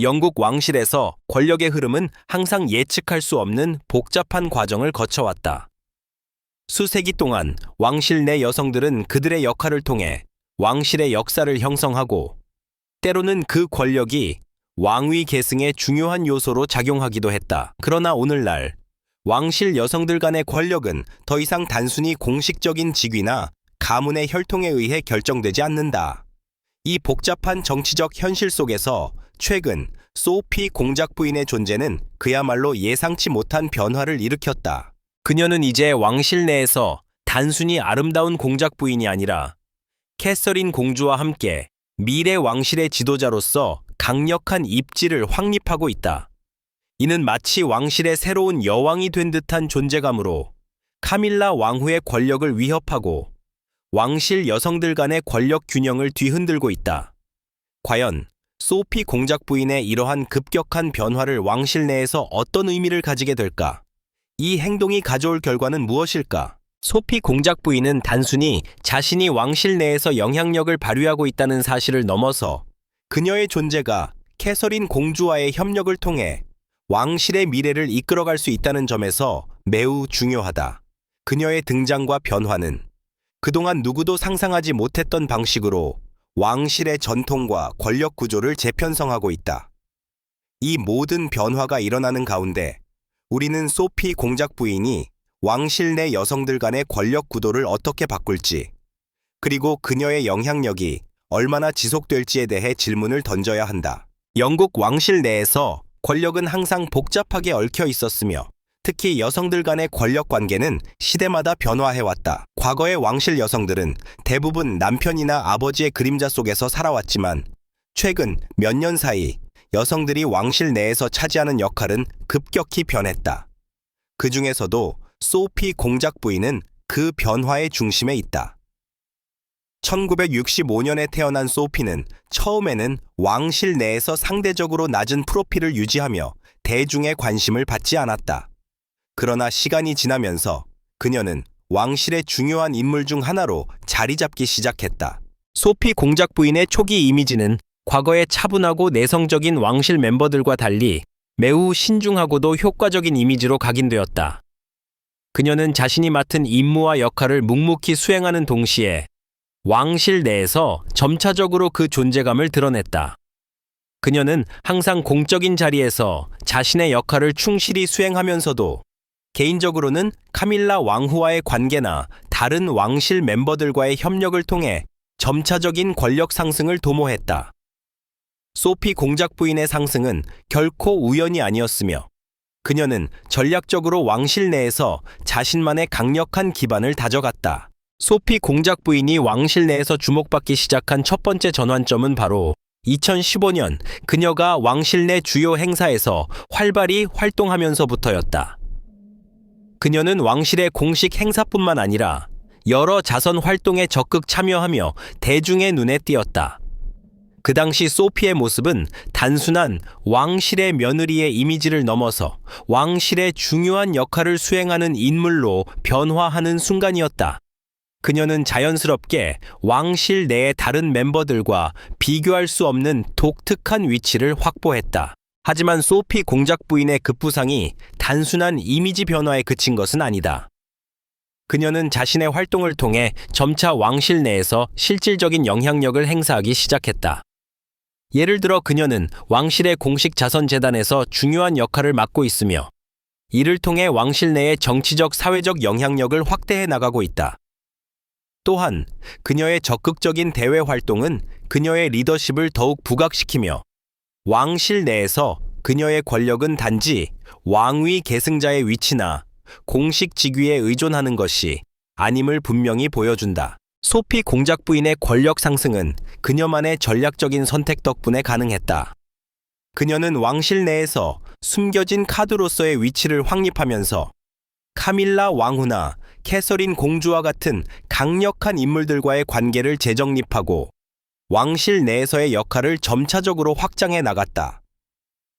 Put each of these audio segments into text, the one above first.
영국 왕실에서 권력의 흐름은 항상 예측할 수 없는 복잡한 과정을 거쳐왔다. 수세기 동안 왕실 내 여성들은 그들의 역할을 통해 왕실의 역사를 형성하고 때로는 그 권력이 왕위 계승의 중요한 요소로 작용하기도 했다. 그러나 오늘날 왕실 여성들 간의 권력은 더 이상 단순히 공식적인 직위나 가문의 혈통에 의해 결정되지 않는다. 이 복잡한 정치적 현실 속에서 최근 소피 공작 부인의 존재는 그야말로 예상치 못한 변화를 일으켰다. 그녀는 이제 왕실 내에서 단순히 아름다운 공작 부인이 아니라 캐서린 공주와 함께 미래 왕실의 지도자로서 강력한 입지를 확립하고 있다. 이는 마치 왕실의 새로운 여왕이 된 듯한 존재감으로 카밀라 왕후의 권력을 위협하고 왕실 여성들 간의 권력 균형을 뒤흔들고 있다. 과연 소피 공작 부인의 이러한 급격한 변화를 왕실 내에서 어떤 의미를 가지게 될까? 이 행동이 가져올 결과는 무엇일까? 소피 공작 부인은 단순히 자신이 왕실 내에서 영향력을 발휘하고 있다는 사실을 넘어서 그녀의 존재가 캐서린 공주와의 협력을 통해 왕실의 미래를 이끌어갈 수 있다는 점에서 매우 중요하다. 그녀의 등장과 변화는 그동안 누구도 상상하지 못했던 방식으로 왕실의 전통과 권력 구조를 재편성하고 있다. 이 모든 변화가 일어나는 가운데 우리는 소피 공작 부인이 왕실 내 여성들 간의 권력 구도를 어떻게 바꿀지, 그리고 그녀의 영향력이 얼마나 지속될지에 대해 질문을 던져야 한다. 영국 왕실 내에서 권력은 항상 복잡하게 얽혀 있었으며 특히 여성들 간의 권력 관계는 시대마다 변화해왔다. 과거의 왕실 여성들은 대부분 남편이나 아버지의 그림자 속에서 살아왔지만 최근 몇 년 사이 여성들이 왕실 내에서 차지하는 역할은 급격히 변했다. 그 중에서도 소피 공작 부인은 그 변화의 중심에 있다. 1965년에 태어난 소피는 처음에는 왕실 내에서 상대적으로 낮은 프로필을 유지하며 대중의 관심을 받지 않았다. 그러나 시간이 지나면서 그녀는 왕실의 중요한 인물 중 하나로 자리 잡기 시작했다. 소피 공작 부인의 초기 이미지는 과거의 차분하고 내성적인 왕실 멤버들과 달리 매우 신중하고도 효과적인 이미지로 각인되었다. 그녀는 자신이 맡은 임무와 역할을 묵묵히 수행하는 동시에 왕실 내에서 점차적으로 그 존재감을 드러냈다. 그녀는 항상 공적인 자리에서 자신의 역할을 충실히 수행하면서도 개인적으로는 카밀라 왕후와의 관계나 다른 왕실 멤버들과의 협력을 통해 점차적인 권력 상승을 도모했다. 소피 공작 부인의 상승은 결코 우연이 아니었으며 그녀는 전략적으로 왕실 내에서 자신만의 강력한 기반을 다져갔다. 소피 공작 부인이 왕실 내에서 주목받기 시작한 첫 번째 전환점은 바로 2015년 그녀가 왕실 내 주요 행사에서 활발히 활동하면서부터였다. 그녀는 왕실의 공식 행사뿐만 아니라 여러 자선 활동에 적극 참여하며 대중의 눈에 띄었다. 그 당시 소피의 모습은 단순한 왕실의 며느리의 이미지를 넘어서 왕실의 중요한 역할을 수행하는 인물로 변화하는 순간이었다. 그녀는 자연스럽게 왕실 내의 다른 멤버들과 비교할 수 없는 독특한 위치를 확보했다. 하지만 소피 공작 부인의 급부상이 단순한 이미지 변화에 그친 것은 아니다. 그녀는 자신의 활동을 통해 점차 왕실 내에서 실질적인 영향력을 행사하기 시작했다. 예를 들어 그녀는 왕실의 공식 자선재단에서 중요한 역할을 맡고 있으며 이를 통해 왕실 내의 정치적 사회적 영향력을 확대해 나가고 있다. 또한 그녀의 적극적인 대외 활동은 그녀의 리더십을 더욱 부각시키며 왕실 내에서 그녀의 권력은 단지 왕위 계승자의 위치나 공식 직위에 의존하는 것이 아님을 분명히 보여준다. 소피 공작 부인의 권력 상승은 그녀만의 전략적인 선택 덕분에 가능했다. 그녀는 왕실 내에서 숨겨진 카드로서의 위치를 확립하면서 카밀라 왕후나 캐서린 공주와 같은 강력한 인물들과의 관계를 재정립하고 왕실 내에서의 역할을 점차적으로 확장해 나갔다.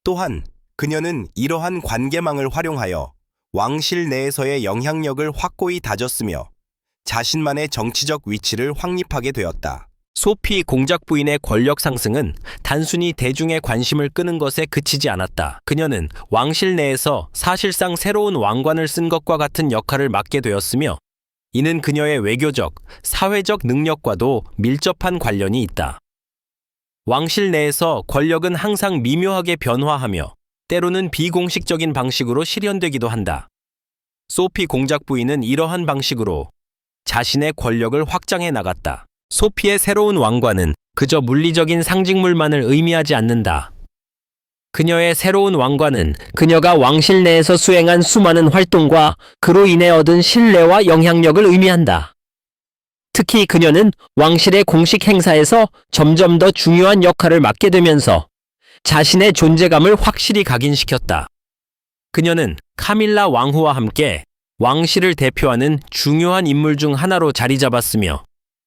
또한 그녀는 이러한 관계망을 활용하여 왕실 내에서의 영향력을 확고히 다졌으며 자신만의 정치적 위치를 확립하게 되었다. 소피 공작 부인의 권력 상승은 단순히 대중의 관심을 끄는 것에 그치지 않았다. 그녀는 왕실 내에서 사실상 새로운 왕관을 쓴 것과 같은 역할을 맡게 되었으며 이는 그녀의 외교적, 사회적 능력과도 밀접한 관련이 있다. 왕실 내에서 권력은 항상 미묘하게 변화하며 때로는 비공식적인 방식으로 실현되기도 한다. 소피 공작 부인은 이러한 방식으로 자신의 권력을 확장해 나갔다. 소피의 새로운 왕관은 그저 물리적인 상징물만을 의미하지 않는다. 그녀의 새로운 왕관은 그녀가 왕실 내에서 수행한 수많은 활동과 그로 인해 얻은 신뢰와 영향력을 의미한다. 특히 그녀는 왕실의 공식 행사에서 점점 더 중요한 역할을 맡게 되면서 자신의 존재감을 확실히 각인시켰다. 그녀는 카밀라 왕후와 함께 왕실을 대표하는 중요한 인물 중 하나로 자리 잡았으며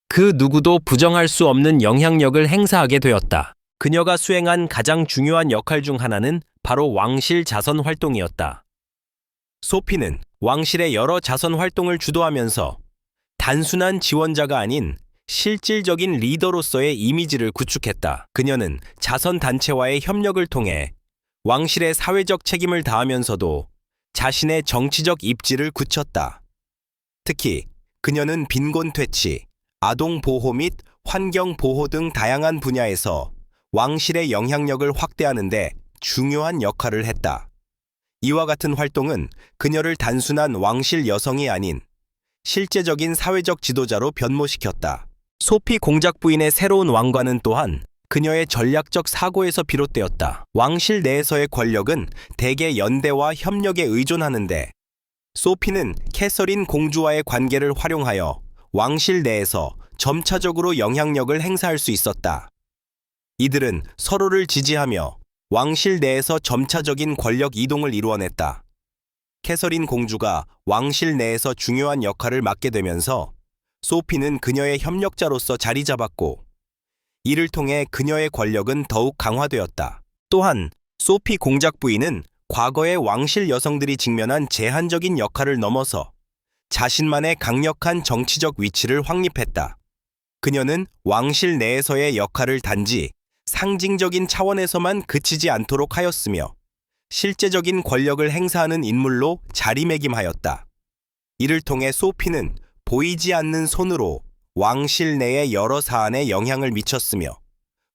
그 누구도 부정할 수 없는 영향력을 행사하게 되었다. 그녀가 수행한 가장 중요한 역할 중 하나는 바로 왕실 자선 활동이었다. 소피는 왕실의 여러 자선 활동을 주도하면서 단순한 지원자가 아닌 실질적인 리더로서의 이미지를 구축했다. 그녀는 자선 단체와의 협력을 통해 왕실의 사회적 책임을 다하면서도 자신의 정치적 입지를 굳혔다. 특히 그녀는 빈곤 퇴치, 아동 보호 및 환경 보호 등 다양한 분야에서 왕실의 영향력을 확대하는데 중요한 역할을 했다. 이와 같은 활동은 그녀를 단순한 왕실 여성이 아닌 실제적인 사회적 지도자로 변모시켰다. 소피 공작 부인의 새로운 왕관은 또한 그녀의 전략적 사고에서 비롯되었다. 왕실 내에서의 권력은 대개 연대와 협력에 의존하는데 소피는 캐서린 공주와의 관계를 활용하여 왕실 내에서 점차적으로 영향력을 행사할 수 있었다. 이들은 서로를 지지하며 왕실 내에서 점차적인 권력 이동을 이루어냈다. 캐서린 공주가 왕실 내에서 중요한 역할을 맡게 되면서 소피는 그녀의 협력자로서 자리 잡았고 이를 통해 그녀의 권력은 더욱 강화되었다. 또한 소피 공작 부인은 과거의 왕실 여성들이 직면한 제한적인 역할을 넘어서 자신만의 강력한 정치적 위치를 확립했다. 그녀는 왕실 내에서의 역할을 단지 상징적인 차원에서만 그치지 않도록 하였으며 실제적인 권력을 행사하는 인물로 자리매김하였다. 이를 통해 소피는 보이지 않는 손으로 왕실 내의 여러 사안에 영향을 미쳤으며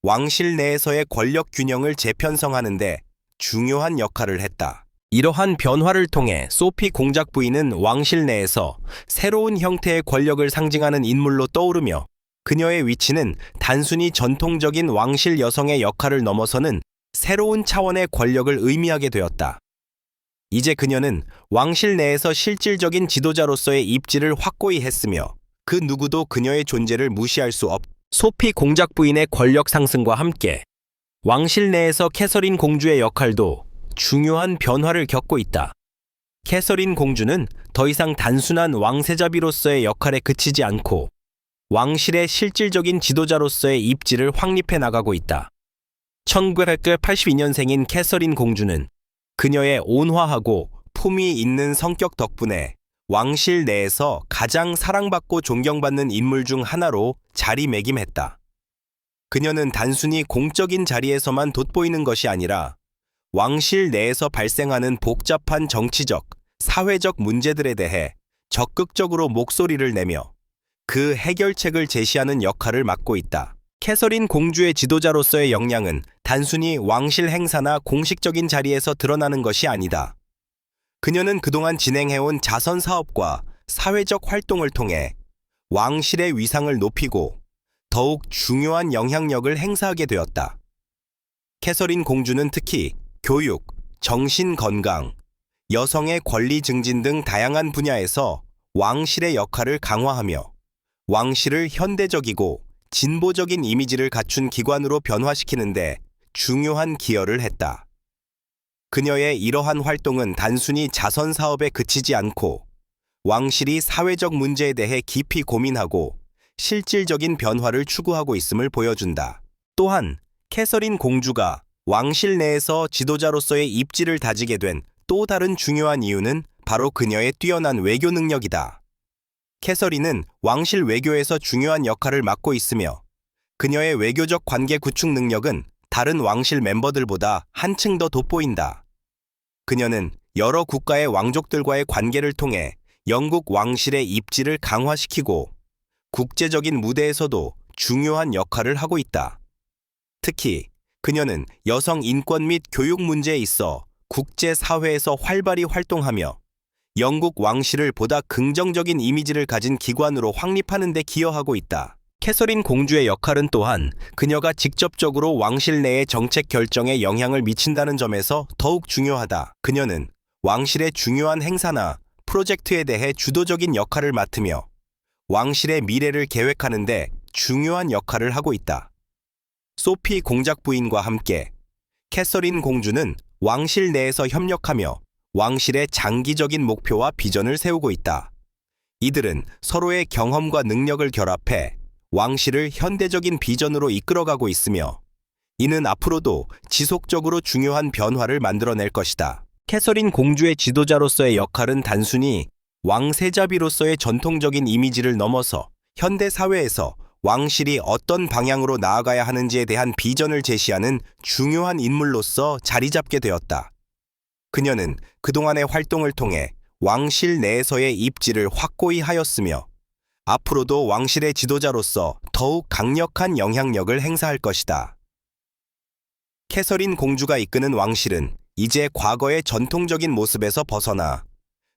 왕실 내에서의 권력 균형을 재편성하는데 중요한 역할을 했다. 이러한 변화를 통해 소피 공작 부인은 왕실 내에서 새로운 형태의 권력을 상징하는 인물로 떠오르며 그녀의 위치는 단순히 전통적인 왕실 여성의 역할을 넘어서는 새로운 차원의 권력을 의미하게 되었다. 이제 그녀는 왕실 내에서 실질적인 지도자로서의 입지를 확고히 했으며 그 누구도 그녀의 존재를 무시할 수 없. 소피 공작 부인의 권력 상승과 함께 왕실 내에서 캐서린 공주의 역할도 중요한 변화를 겪고 있다. 캐서린 공주는 더 이상 단순한 왕세자비로서의 역할에 그치지 않고 왕실의 실질적인 지도자로서의 입지를 확립해 나가고 있다. 1982년생인 캐서린 공주는 그녀의 온화하고 품위 있는 성격 덕분에 왕실 내에서 가장 사랑받고 존경받는 인물 중 하나로 자리매김했다. 그녀는 단순히 공적인 자리에서만 돋보이는 것이 아니라 왕실 내에서 발생하는 복잡한 정치적, 사회적 문제들에 대해 적극적으로 목소리를 내며 그 해결책을 제시하는 역할을 맡고 있다. 캐서린 공주의 지도자로서의 역량은 단순히 왕실 행사나 공식적인 자리에서 드러나는 것이 아니다. 그녀는 그동안 진행해온 자선 사업과 사회적 활동을 통해 왕실의 위상을 높이고 더욱 중요한 영향력을 행사하게 되었다. 캐서린 공주는 특히 교육, 정신 건강, 여성의 권리 증진 등 다양한 분야에서 왕실의 역할을 강화하며 왕실을 현대적이고 진보적인 이미지를 갖춘 기관으로 변화시키는데 중요한 기여를 했다. 그녀의 이러한 활동은 단순히 자선 사업에 그치지 않고 왕실이 사회적 문제에 대해 깊이 고민하고 실질적인 변화를 추구하고 있음을 보여준다. 또한 캐서린 공주가 왕실 내에서 지도자로서의 입지를 다지게 된 또 다른 중요한 이유는 바로 그녀의 뛰어난 외교 능력이다. 캐서린은 왕실 외교에서 중요한 역할을 맡고 있으며 그녀의 외교적 관계 구축 능력은 다른 왕실 멤버들보다 한층 더 돋보인다. 그녀는 여러 국가의 왕족들과의 관계를 통해 영국 왕실의 입지를 강화시키고 국제적인 무대에서도 중요한 역할을 하고 있다. 특히 그녀는 여성 인권 및 교육 문제에 있어 국제사회에서 활발히 활동하며 영국 왕실을 보다 긍정적인 이미지를 가진 기관으로 확립하는 데 기여하고 있다. 캐서린 공주의 역할은 또한 그녀가 직접적으로 왕실 내의 정책 결정에 영향을 미친다는 점에서 더욱 중요하다. 그녀는 왕실의 중요한 행사나 프로젝트에 대해 주도적인 역할을 맡으며 왕실의 미래를 계획하는데 중요한 역할을 하고 있다. 소피 공작 부인과 함께 캐서린 공주는 왕실 내에서 협력하며 왕실의 장기적인 목표와 비전을 세우고 있다. 이들은 서로의 경험과 능력을 결합해 왕실을 현대적인 비전으로 이끌어가고 있으며 이는 앞으로도 지속적으로 중요한 변화를 만들어낼 것이다. 캐서린 공주의 지도자로서의 역할은 단순히 왕세자비로서의 전통적인 이미지를 넘어서 현대 사회에서 왕실이 어떤 방향으로 나아가야 하는지에 대한 비전을 제시하는 중요한 인물로서 자리 잡게 되었다. 그녀는 그동안의 활동을 통해 왕실 내에서의 입지를 확고히 하였으며 앞으로도 왕실의 지도자로서 더욱 강력한 영향력을 행사할 것이다. 캐서린 공주가 이끄는 왕실은 이제 과거의 전통적인 모습에서 벗어나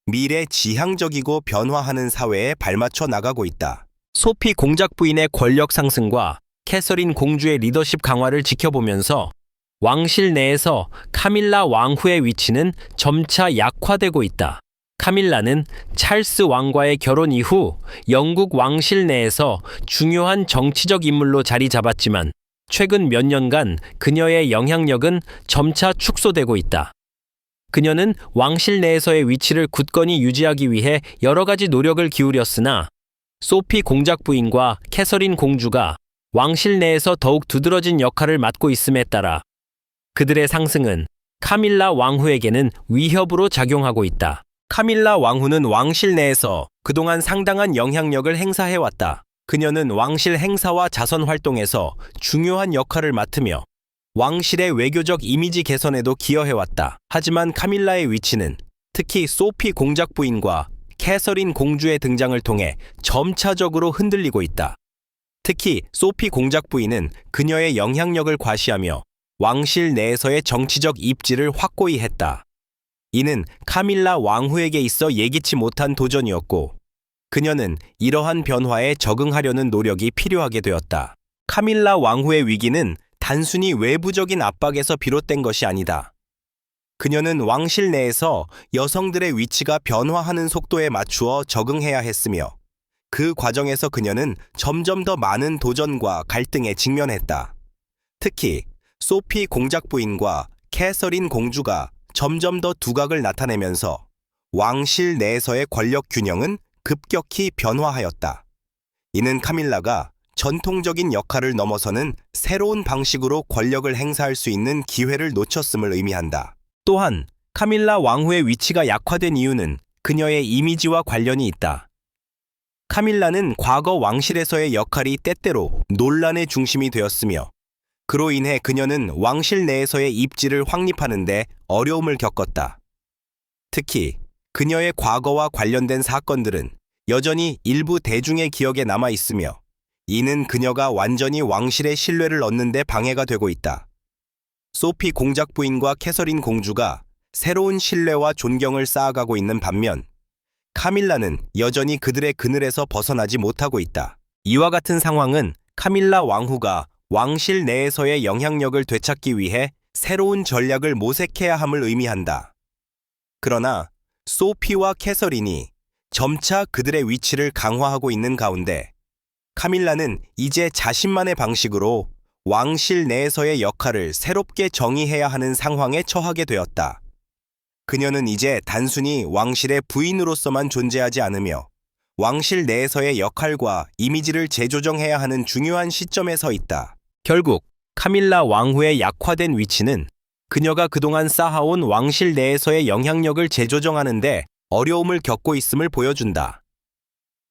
미래 지향적이고 변화하는 사회에 발맞춰 나가고 있다. 소피 공작 부인의 권력 상승과 캐서린 공주의 리더십 강화를 지켜보면서 왕실 내에서 카밀라 왕후의 위치는 점차 약화되고 있다. 카밀라는 찰스 왕과의 결혼 이후 영국 왕실 내에서 중요한 정치적 인물로 자리 잡았지만 최근 몇 년간 그녀의 영향력은 점차 축소되고 있다. 그녀는 왕실 내에서의 위치를 굳건히 유지하기 위해 여러 가지 노력을 기울였으나 소피 공작 부인과 캐서린 공주가 왕실 내에서 더욱 두드러진 역할을 맡고 있음에 따라 그들의 상승은 카밀라 왕후에게는 위협으로 작용하고 있다. 카밀라 왕후는 왕실 내에서 그동안 상당한 영향력을 행사해왔다. 그녀는 왕실 행사와 자선 활동에서 중요한 역할을 맡으며 왕실의 외교적 이미지 개선에도 기여해왔다. 하지만 카밀라의 위치는 특히 소피 공작 부인과 캐서린 공주의 등장을 통해 점차적으로 흔들리고 있다. 특히 소피 공작 부인은 그녀의 영향력을 과시하며 왕실 내에서의 정치적 입지를 확고히 했다. 이는 카밀라 왕후에게 있어 예기치 못한 도전이었고, 그녀는 이러한 변화에 적응하려는 노력이 필요하게 되었다. 카밀라 왕후의 위기는 단순히 외부적인 압박에서 비롯된 것이 아니다. 그녀는 왕실 내에서 여성들의 위치가 변화하는 속도에 맞추어 적응해야 했으며 그 과정에서 그녀는 점점 더 많은 도전과 갈등에 직면했다. 특히 소피 공작 부인과 캐서린 공주가 점점 더 두각을 나타내면서 왕실 내에서의 권력 균형은 급격히 변화하였다. 이는 카밀라가 전통적인 역할을 넘어서는 새로운 방식으로 권력을 행사할 수 있는 기회를 놓쳤음을 의미한다. 또한 카밀라 왕후의 위치가 약화된 이유는 그녀의 이미지와 관련이 있다. 카밀라는 과거 왕실에서의 역할이 때때로 논란의 중심이 되었으며 그로 인해 그녀는 왕실 내에서의 입지를 확립하는데 어려움을 겪었다. 특히 그녀의 과거와 관련된 사건들은 여전히 일부 대중의 기억에 남아 있으며 이는 그녀가 완전히 왕실의 신뢰를 얻는데 방해가 되고 있다. 소피 공작 부인과 캐서린 공주가 새로운 신뢰와 존경을 쌓아가고 있는 반면 카밀라는 여전히 그들의 그늘에서 벗어나지 못하고 있다. 이와 같은 상황은 카밀라 왕후가 왕실 내에서의 영향력을 되찾기 위해 새로운 전략을 모색해야 함을 의미한다. 그러나 소피와 캐서린이 점차 그들의 위치를 강화하고 있는 가운데 카밀라는 이제 자신만의 방식으로 왕실 내에서의 역할을 새롭게 정의해야 하는 상황에 처하게 되었다. 그녀는 이제 단순히 왕실의 부인으로서만 존재하지 않으며 왕실 내에서의 역할과 이미지를 재조정해야 하는 중요한 시점에 서 있다. 결국 카밀라 왕후의 약화된 위치는 그녀가 그동안 쌓아온 왕실 내에서의 영향력을 재조정하는데 어려움을 겪고 있음을 보여준다.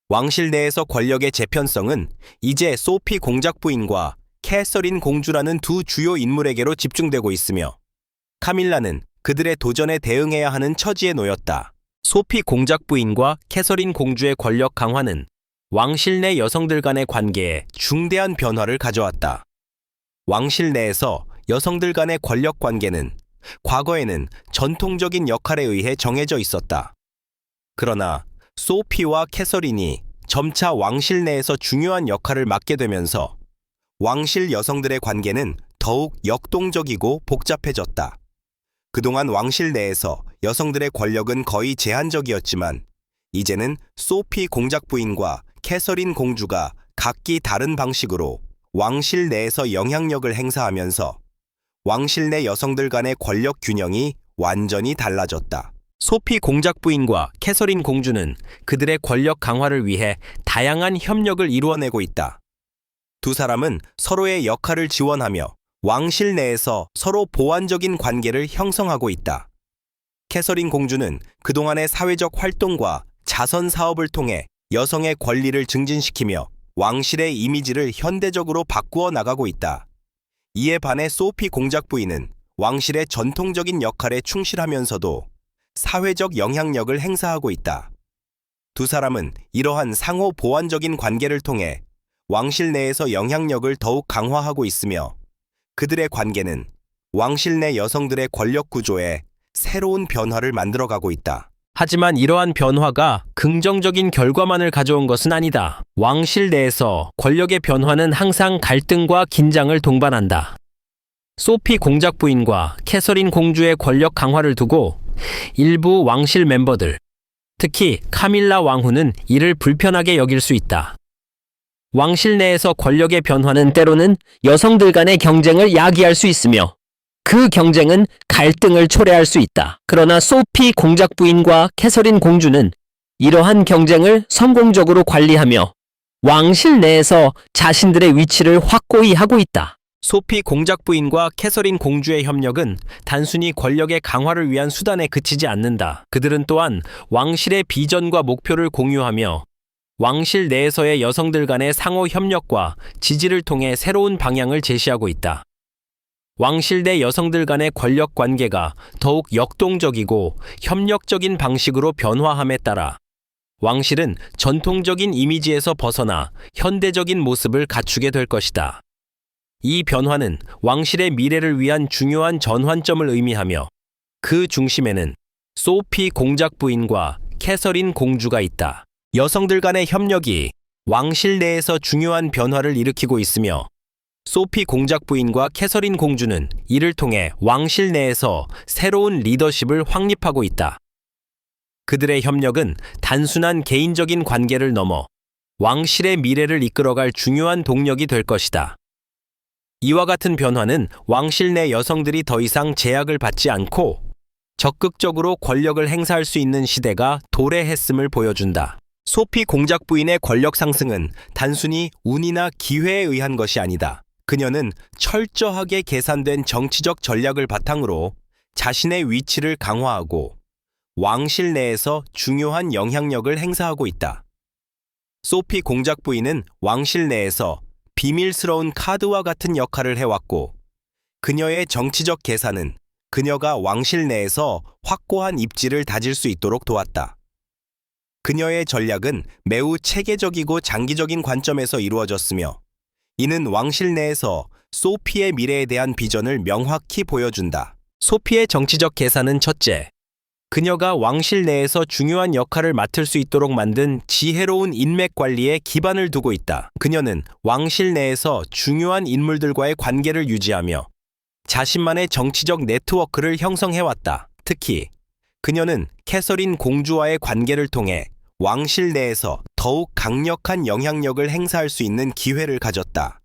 왕실 내에서 권력의 재편성은 이제 소피 공작 부인과 캐서린 공주라는 두 주요 인물에게로 집중되고 있으며 카밀라는 그들의 도전에 대응해야 하는 처지에 놓였다. 소피 공작 부인과 캐서린 공주의 권력 강화는 왕실 내 여성들 간의 관계에 중대한 변화를 가져왔다. 왕실 내에서 여성들 간의 권력 관계는 과거에는 전통적인 역할에 의해 정해져 있었다. 그러나 소피와 캐서린이 점차 왕실 내에서 중요한 역할을 맡게 되면서 왕실 여성들의 관계는 더욱 역동적이고 복잡해졌다. 그동안 왕실 내에서 여성들의 권력은 거의 제한적이었지만 이제는 소피 공작 부인과 캐서린 공주가 각기 다른 방식으로 왕실 내에서 영향력을 행사하면서 왕실 내 여성들 간의 권력 균형이 완전히 달라졌다. 소피 공작 부인과 캐서린 공주는 그들의 권력 강화를 위해 다양한 협력을 이루어내고 있다. 두 사람은 서로의 역할을 지원하며 왕실 내에서 서로 보완적인 관계를 형성하고 있다. 캐서린 공주는 그동안의 사회적 활동과 자선 사업을 통해 여성의 권리를 증진시키며 왕실의 이미지를 현대적으로 바꾸어 나가고 있다. 이에 반해 소피 공작 부인은 왕실의 전통적인 역할에 충실하면서도 사회적 영향력을 행사하고 있다. 두 사람은 이러한 상호 보완적인 관계를 통해 왕실 내에서 영향력을 더욱 강화하고 있으며 그들의 관계는 왕실 내 여성들의 권력 구조에 새로운 변화를 만들어가고 있다. 하지만 이러한 변화가 긍정적인 결과만을 가져온 것은 아니다. 왕실 내에서 권력의 변화는 항상 갈등과 긴장을 동반한다. 소피 공작 부인과 캐서린 공주의 권력 강화를 두고 일부 왕실 멤버들, 특히 카밀라 왕후는 이를 불편하게 여길 수 있다. 왕실 내에서 권력의 변화는 때로는 여성들 간의 경쟁을 야기할 수 있으며 그 경쟁은 갈등을 초래할 수 있다. 그러나 소피 공작 부인과 캐서린 공주는 이러한 경쟁을 성공적으로 관리하며 왕실 내에서 자신들의 위치를 확고히 하고 있다. 소피 공작 부인과 캐서린 공주의 협력은 단순히 권력의 강화를 위한 수단에 그치지 않는다. 그들은 또한 왕실의 비전과 목표를 공유하며 왕실 내에서의 여성들 간의 상호 협력과 지지를 통해 새로운 방향을 제시하고 있다. 왕실 내 여성들 간의 권력 관계가 더욱 역동적이고 협력적인 방식으로 변화함에 따라 왕실은 전통적인 이미지에서 벗어나 현대적인 모습을 갖추게 될 것이다. 이 변화는 왕실의 미래를 위한 중요한 전환점을 의미하며 그 중심에는 소피 공작 부인과 캐서린 공주가 있다. 여성들 간의 협력이 왕실 내에서 중요한 변화를 일으키고 있으며 소피 공작 부인과 캐서린 공주는 이를 통해 왕실 내에서 새로운 리더십을 확립하고 있다. 그들의 협력은 단순한 개인적인 관계를 넘어 왕실의 미래를 이끌어갈 중요한 동력이 될 것이다. 이와 같은 변화는 왕실 내 여성들이 더 이상 제약을 받지 않고 적극적으로 권력을 행사할 수 있는 시대가 도래했음을 보여준다. 소피 공작 부인의 권력 상승은 단순히 운이나 기회에 의한 것이 아니다. 그녀는 철저하게 계산된 정치적 전략을 바탕으로 자신의 위치를 강화하고 왕실 내에서 중요한 영향력을 행사하고 있다. 소피 공작 부인은 왕실 내에서 비밀스러운 카드와 같은 역할을 해왔고 그녀의 정치적 계산은 그녀가 왕실 내에서 확고한 입지를 다질 수 있도록 도왔다. 그녀의 전략은 매우 체계적이고 장기적인 관점에서 이루어졌으며 이는 왕실 내에서 소피의 미래에 대한 비전을 명확히 보여준다. 소피의 정치적 계산은 첫째, 그녀가 왕실 내에서 중요한 역할을 맡을 수 있도록 만든 지혜로운 인맥 관리에 기반을 두고 있다. 그녀는 왕실 내에서 중요한 인물들과의 관계를 유지하며 자신만의 정치적 네트워크를 형성해왔다. 특히 그녀는 캐서린 공주와의 관계를 통해 왕실 내에서 더욱 강력한 영향력을 행사할 수 있는 기회를 가졌다.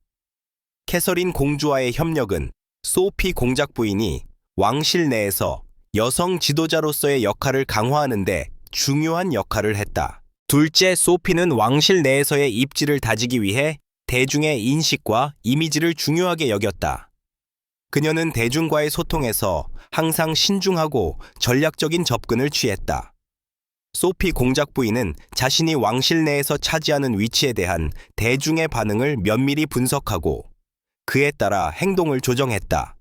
캐서린 공주와의 협력은 소피 공작 부인이 왕실 내에서 여성 지도자로서의 역할을 강화하는데 중요한 역할을 했다. 둘째, 소피는 왕실 내에서의 입지를 다지기 위해 대중의 인식과 이미지를 중요하게 여겼다. 그녀는 대중과의 소통에서 항상 신중하고 전략적인 접근을 취했다. 소피 공작 부인은 자신이 왕실 내에서 차지하는 위치에 대한 대중의 반응을 면밀히 분석하고 그에 따라 행동을 조정했다.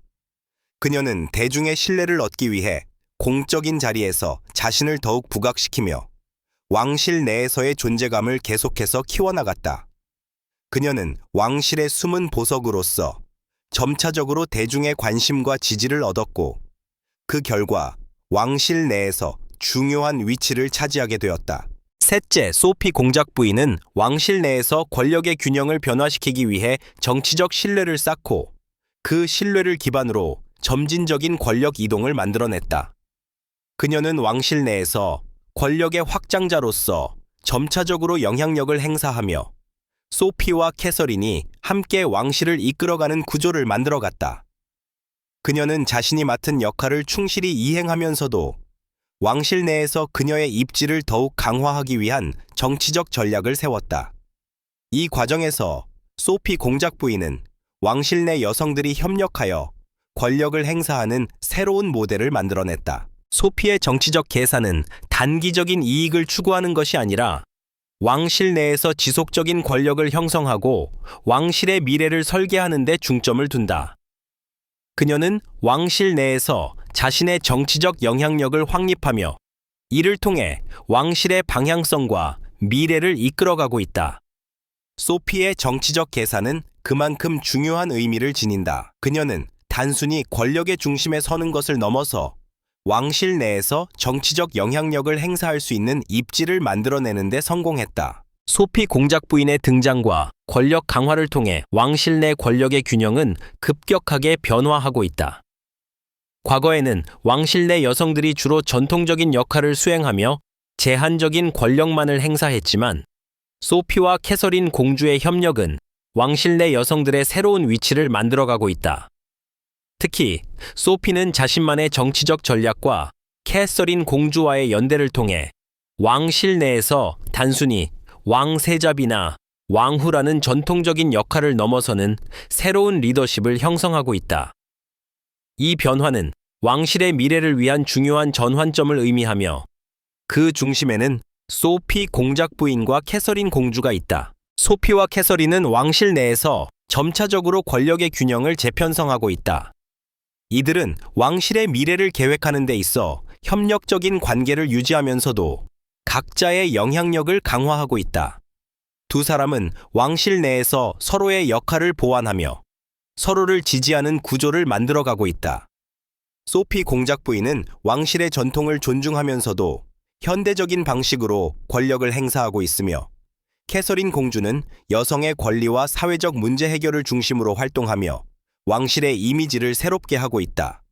그녀는 대중의 신뢰를 얻기 위해 공적인 자리에서 자신을 더욱 부각시키며 왕실 내에서의 존재감을 계속해서 키워나갔다. 그녀는 왕실의 숨은 보석으로서 점차적으로 대중의 관심과 지지를 얻었고 그 결과 왕실 내에서 중요한 위치를 차지하게 되었다. 셋째, 소피 공작 부인은 왕실 내에서 권력의 균형을 변화시키기 위해 정치적 신뢰를 쌓고 그 신뢰를 기반으로 점진적인 권력 이동을 만들어냈다. 그녀는 왕실 내에서 권력의 확장자로서 점차적으로 영향력을 행사하며 소피와 캐서린이 함께 왕실을 이끌어가는 구조를 만들어갔다. 그녀는 자신이 맡은 역할을 충실히 이행하면서도 왕실 내에서 그녀의 입지를 더욱 강화하기 위한 정치적 전략을 세웠다. 이 과정에서 소피 공작 부인은 왕실 내 여성들이 협력하여 권력을 행사하는 새로운 모델을 만들어냈다. 소피의 정치적 계산은 단기적인 이익을 추구하는 것이 아니라 왕실 내에서 지속적인 권력을 형성하고 왕실의 미래를 설계하는 데 중점을 둔다. 그녀는 왕실 내에서 자신의 정치적 영향력을 확립하며 이를 통해 왕실의 방향성과 미래를 이끌어가고 있다. 소피의 정치적 계산은 그만큼 중요한 의미를 지닌다. 그녀는 단순히 권력의 중심에 서는 것을 넘어서 왕실 내에서 정치적 영향력을 행사할 수 있는 입지를 만들어내는 데 성공했다. 소피 공작 부인의 등장과 권력 강화를 통해 왕실 내 권력의 균형은 급격하게 변화하고 있다. 과거에는 왕실 내 여성들이 주로 전통적인 역할을 수행하며 제한적인 권력만을 행사했지만 소피와 캐서린 공주의 협력은 왕실 내 여성들의 새로운 위치를 만들어가고 있다. 특히 소피는 자신만의 정치적 전략과 캐서린 공주와의 연대를 통해 왕실 내에서 단순히 왕세자비나 왕후라는 전통적인 역할을 넘어서는 새로운 리더십을 형성하고 있다. 이 변화는 왕실의 미래를 위한 중요한 전환점을 의미하며 그 중심에는 소피 공작 부인과 캐서린 공주가 있다. 소피와 캐서린은 왕실 내에서 점차적으로 권력의 균형을 재편성하고 있다. 이들은 왕실의 미래를 계획하는 데 있어 협력적인 관계를 유지하면서도 각자의 영향력을 강화하고 있다. 두 사람은 왕실 내에서 서로의 역할을 보완하며 서로를 지지하는 구조를 만들어가고 있다. 소피 공작 부인은 왕실의 전통을 존중하면서도 현대적인 방식으로 권력을 행사하고 있으며 캐서린 공주는 여성의 권리와 사회적 문제 해결을 중심으로 활동하며 왕실의 이미지를 새롭게 하고 있다.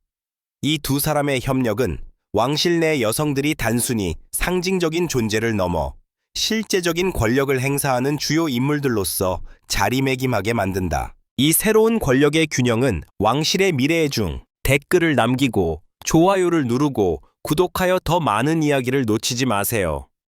이 두 사람의 협력은 왕실 내 여성들이 단순히 상징적인 존재를 넘어 실제적인 권력을 행사하는 주요 인물들로서 자리매김하게 만든다. 이 새로운 권력의 균형은 왕실의 미래의 중 댓글을 남기고 좋아요를 누르고 구독하여 더 많은 이야기를 놓치지 마세요.